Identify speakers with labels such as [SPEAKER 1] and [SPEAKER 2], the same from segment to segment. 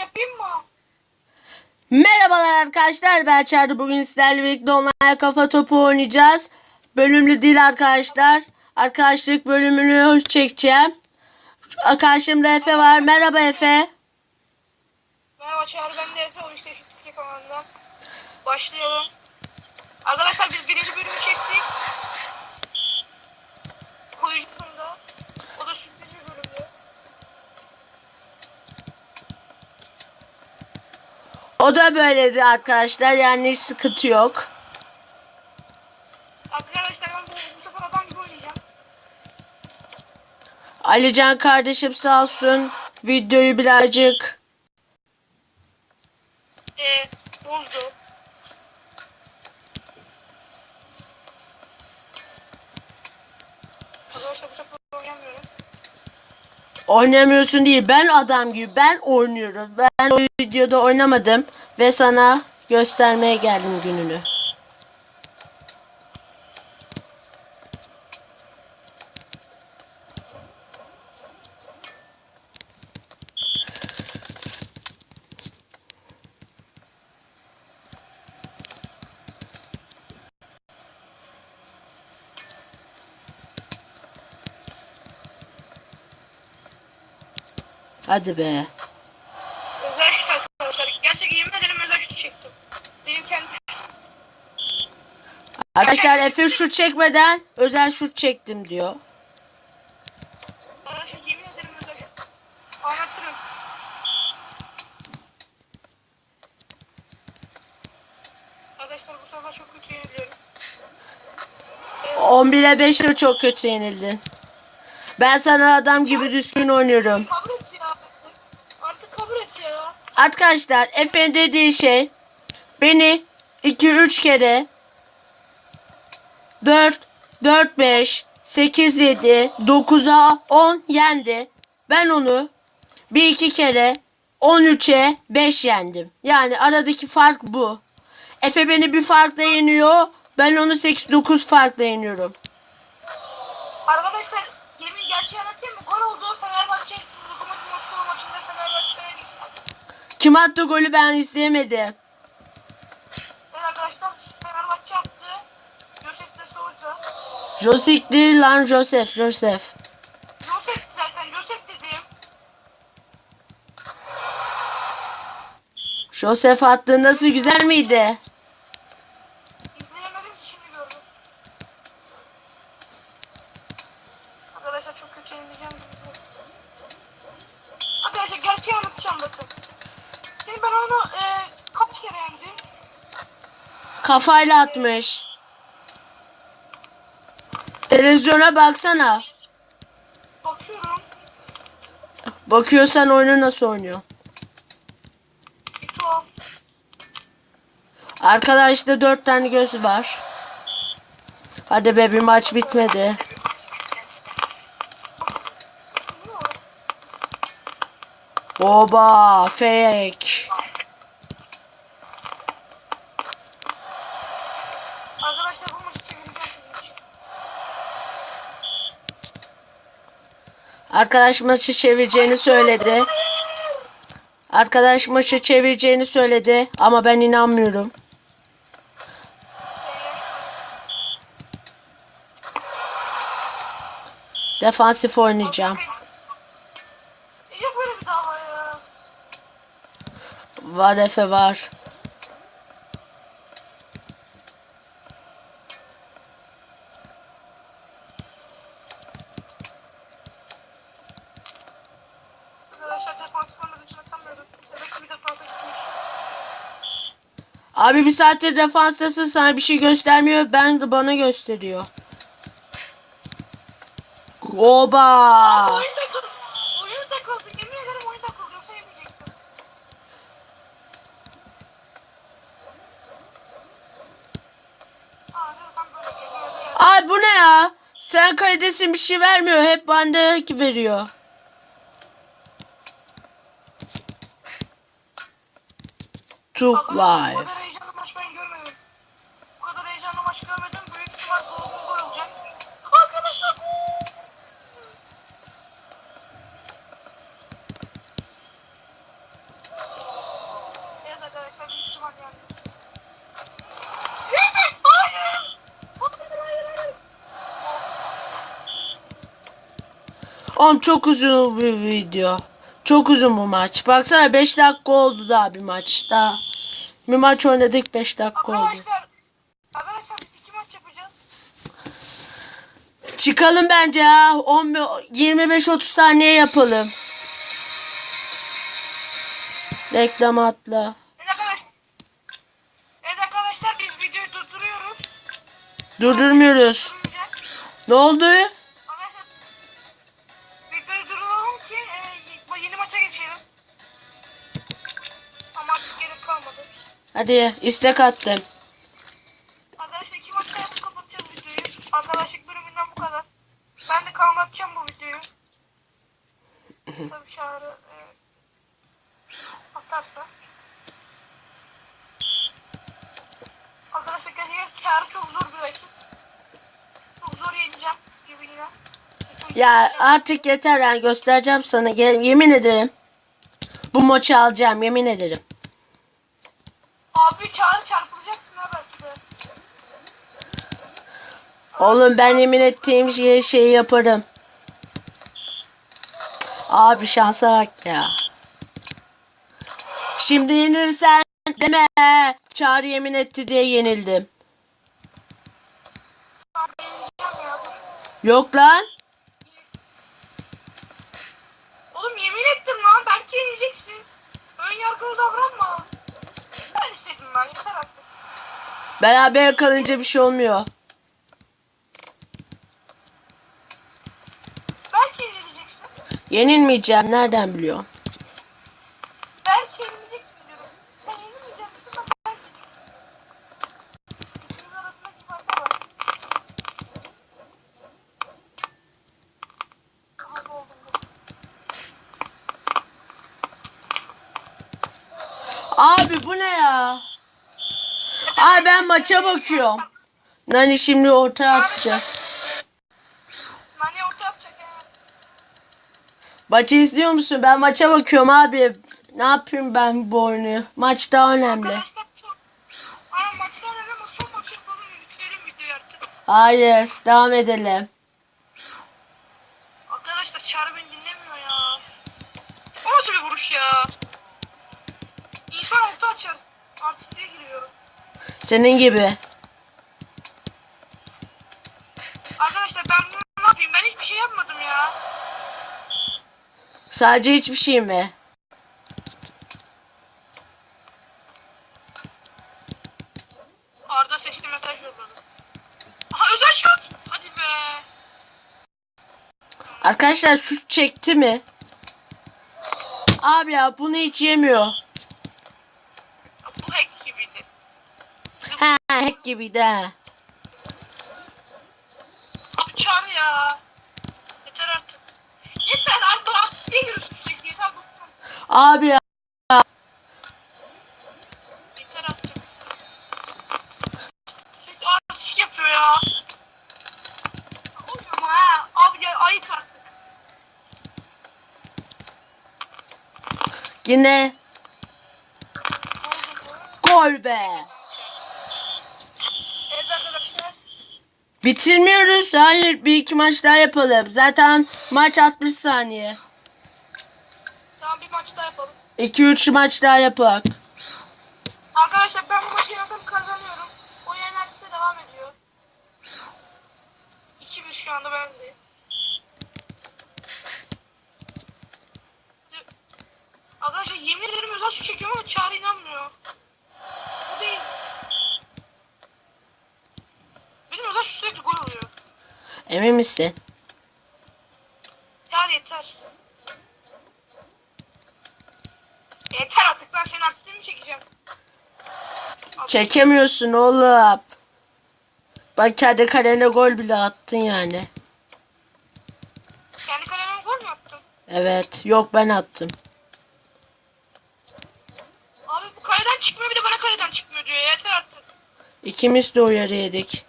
[SPEAKER 1] yapayım mı?
[SPEAKER 2] Merhabalar arkadaşlar ben Çağrı bugün sizlerle birlikte online kafa topu oynayacağız. Bölümlü değil arkadaşlar. Arkadaşlık bölümünü çekeceğim. Karşımda Efe var. Merhaba Efe.
[SPEAKER 1] Merhaba Çağrı ben de Efe işte şu Türkiye kanalından. Başlayalım. Arkadaşlar biz birinci bölümü çektik. Koyucusunda. O da sürpriz bir bölümdü.
[SPEAKER 2] O da böyledi arkadaşlar yani hiç sıkıntı yok.
[SPEAKER 1] Arkadaşlar ben bu, bu sefer adam gibi oynayacağım.
[SPEAKER 2] Alican kardeşim sağ olsun. Videoyu birazcık
[SPEAKER 1] Ee, bozdu. Arkadaşlar bu sefer oynamıyorum.
[SPEAKER 2] Oynamıyorsun değil. Ben adam gibi ben oynuyorum. Ben o videoda oynamadım ve sana göstermeye geldim gününü. Hadi be.
[SPEAKER 1] Özel şut arkadaşlar. Gerçek yemin ederim özel şut çektim. Benim kendi
[SPEAKER 2] Arkadaşlar Efe şut çekmeden özel şut çektim diyor.
[SPEAKER 1] Arkadaşlar yemin ederim özel şut. Anlatırım. Arkadaşlar bu sefer çok kötü yeniliyorum.
[SPEAKER 2] 11'e 5 de çok kötü yenildin. Ben sana adam gibi düzgün oynuyorum.
[SPEAKER 1] Kabul et ya. Artık kabul et ya.
[SPEAKER 2] Arkadaşlar Efe'nin dediği şey beni 2-3 kere 4 4 5 8 7 9'a 10 yendi. Ben onu bir iki kere 13'e 5 yendim. Yani aradaki fark bu. Efe beni bir farkla yeniyor. Ben onu 8-9 farkla yeniyorum.
[SPEAKER 1] Arkadaşlar yemin gerçeği anlatayım mı? Gol oldu. Fenerbahçe Lokomotiv Moskova maçında Fenerbahçe'ye
[SPEAKER 2] Kim attı golü ben izleyemedim. Joseph değil lan Joseph. Joseph.
[SPEAKER 1] Josef zaten Josef dedim.
[SPEAKER 2] Joseph attı nasıl güzel miydi?
[SPEAKER 1] İzleyemedim ki şimdi gördüm. Arkadaşlar çok kötü yenileceğim. Arkadaşlar gerçeği anlatacağım bakın. Şimdi ben onu e, kaç kere yendim?
[SPEAKER 2] Kafayla atmış. Televizyona baksana.
[SPEAKER 1] Bakıyorum.
[SPEAKER 2] Bakıyorsan oyunu nasıl oynuyor. Arkadaşta dört tane göz var. Hadi be bir maç bitmedi. Oba fake.
[SPEAKER 1] Arkadaşlar bu maçı çevireceğim sizin için.
[SPEAKER 2] Arkadaş maçı çevireceğini söyledi. Arkadaş maçı çevireceğini söyledi ama ben inanmıyorum. Defansif oynayacağım. Var Efe var. Abi bir saattir defanstasın sana bir şey göstermiyor. Ben bana gösteriyor. Oba!
[SPEAKER 1] Oyun takıldı. Oyun takıldı. Yemin ederim oyun takıldı. Yoksa yemeyecektim. Aa, dur, ben böyle yemin ederim.
[SPEAKER 2] Ay bu ne ya? Sen kaledesin bir şey vermiyor. Hep bende veriyor. Took
[SPEAKER 1] Bu
[SPEAKER 2] live.
[SPEAKER 1] kadar heyecanlı maç ben görmedim. Bu kadar heyecanlı maç görmedim. Büyük ihtimal golden gol olacak. Arkadaşlar gol!
[SPEAKER 2] Oğlum çok uzun bir video. Çok uzun bu maç. Baksana 5 dakika oldu daha bir maç. Daha bir maç oynadık 5 dakika oldu.
[SPEAKER 1] Arkadaşlar, arkadaşlar biz iki maç yapacağız.
[SPEAKER 2] Çıkalım bence ya. 25-30 saniye yapalım. Reklam atla.
[SPEAKER 1] Evet arkadaşlar. Evet arkadaşlar biz videoyu durduruyoruz.
[SPEAKER 2] Durdurmuyoruz. Ne oldu? Hadi istek attım.
[SPEAKER 1] Arkadaşlar iki yapıp kapatacağız videoyu. Arkadaşlık bölümünden bu kadar. Ben de kalmatacağım bu videoyu. Tabii çağrı e, atarsa. Arkadaşlar gerçekten çağrı çok zor bir rakip. Çok zor yeneceğim gibi yine.
[SPEAKER 2] Ya artık yeter yani göstereceğim sana. Yemin ederim. Bu maçı alacağım yemin ederim.
[SPEAKER 1] Abi çağrı çarpılacaksın ha belki de.
[SPEAKER 2] Oğlum ben yemin ettiğim şeyi, şeyi yaparım. Abi şansa bak ya. Şimdi yenirsen deme. Çağrı yemin etti diye yenildim. Yok lan.
[SPEAKER 1] Oğlum yemin ettim lan belki yeneceksin. Ön yargılı davranma. Yeter artık.
[SPEAKER 2] Beraber kalınca bir şey olmuyor.
[SPEAKER 1] Belki yenileceksin.
[SPEAKER 2] Yenilmeyeceğim nereden biliyorum.
[SPEAKER 1] Belki yenileceksin diyorum. Sen yenilmeyeceksin ama belki. İkimizin arasındaki farka bak. Kahve oldum.
[SPEAKER 2] Abi bu ne ya? Abi ben maça bakıyorum. Nani şimdi ortaya atacak.
[SPEAKER 1] Nane orta yapacak ya.
[SPEAKER 2] Maçı izliyor musun? Ben maça bakıyorum abi. Ne yapayım ben bu oyunu? Maç daha önemli.
[SPEAKER 1] Arkadaşlar çok. Aynen maçtan önce ama son maçı yapalım. Bitirelim videoyu artık.
[SPEAKER 2] Hayır, devam edelim.
[SPEAKER 1] Arkadaşlar Çağrı beni dinlemiyor ya. O nasıl bir vuruş ya? İnsan orta açar. Artistliğe giriyor.
[SPEAKER 2] Senin gibi.
[SPEAKER 1] Arkadaşlar ben bunu ne yapayım? Ben hiçbir şey yapmadım ya.
[SPEAKER 2] Sadece hiçbir şey mi?
[SPEAKER 1] Arda seçti mesaj yolladı. Aha özel şut. Hadi be.
[SPEAKER 2] Arkadaşlar şut çekti mi? Abi ya bunu hiç yemiyor.
[SPEAKER 1] Bu hack gibiydi.
[SPEAKER 2] He hack gibi de.
[SPEAKER 1] Abi Çağrı ya. Yeter artık. Yeter artistliğe giriyorsun sürekli. Yeter bıktım.
[SPEAKER 2] Abi ya.
[SPEAKER 1] Yeter artık. Sürekli yapıyor ya. Ha. Abi ya ayıp artık.
[SPEAKER 2] Yine gol be.
[SPEAKER 1] Evet arkadaşlar.
[SPEAKER 2] Bitirmiyoruz. Hayır bir iki maç daha yapalım. Zaten maç 60 saniye.
[SPEAKER 1] Tamam bir maç daha yapalım.
[SPEAKER 2] 2-3 maç daha yapak.
[SPEAKER 1] Arkadaşlar ben bu maçı yapıp kazanıyorum. O yenerse devam ediyor. 2-1 şu anda bende. Arkadaşlar yemin ederim özel şu çekiyorum ama Çağrı inanmıyor. Bu değil. Benim özel şu sürekli gol oluyor.
[SPEAKER 2] Emin misin?
[SPEAKER 1] Çağrı yeter. Yeter artık ben senin artistliğini çekeceğim.
[SPEAKER 2] Çekemiyorsun oğlum. Bak kendi kalene gol bile attın yani.
[SPEAKER 1] Kendi kaleme gol mü attın?
[SPEAKER 2] Evet. Yok ben attım.
[SPEAKER 1] Abi bu kaleden çıkmıyor bir de bana kaleden çıkmıyor diyor. Yeter artık.
[SPEAKER 2] İkimiz de uyarı yedik.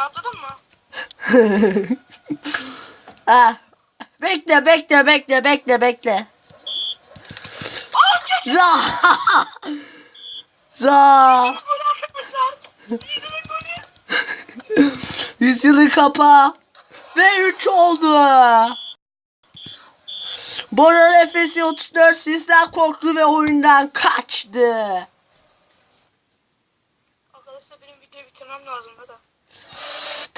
[SPEAKER 1] Rahatladın mı?
[SPEAKER 2] ah. Bekle bekle bekle bekle bekle. Za. Za.
[SPEAKER 1] Gol arkadaşlar. Yüzünün golü.
[SPEAKER 2] Yüzyılı kapa. Ve 3 oldu. Bora Efes'i 34 sizden korktu ve oyundan kaçtı.
[SPEAKER 1] Arkadaşlar benim videoyu bitirmem lazım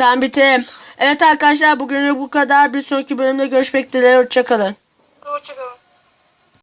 [SPEAKER 2] Tam Tembitim. Evet arkadaşlar bugünlük bu kadar. Bir sonraki bölümde görüşmek dileğiyle. Hoşçakalın. Hoşçakalın.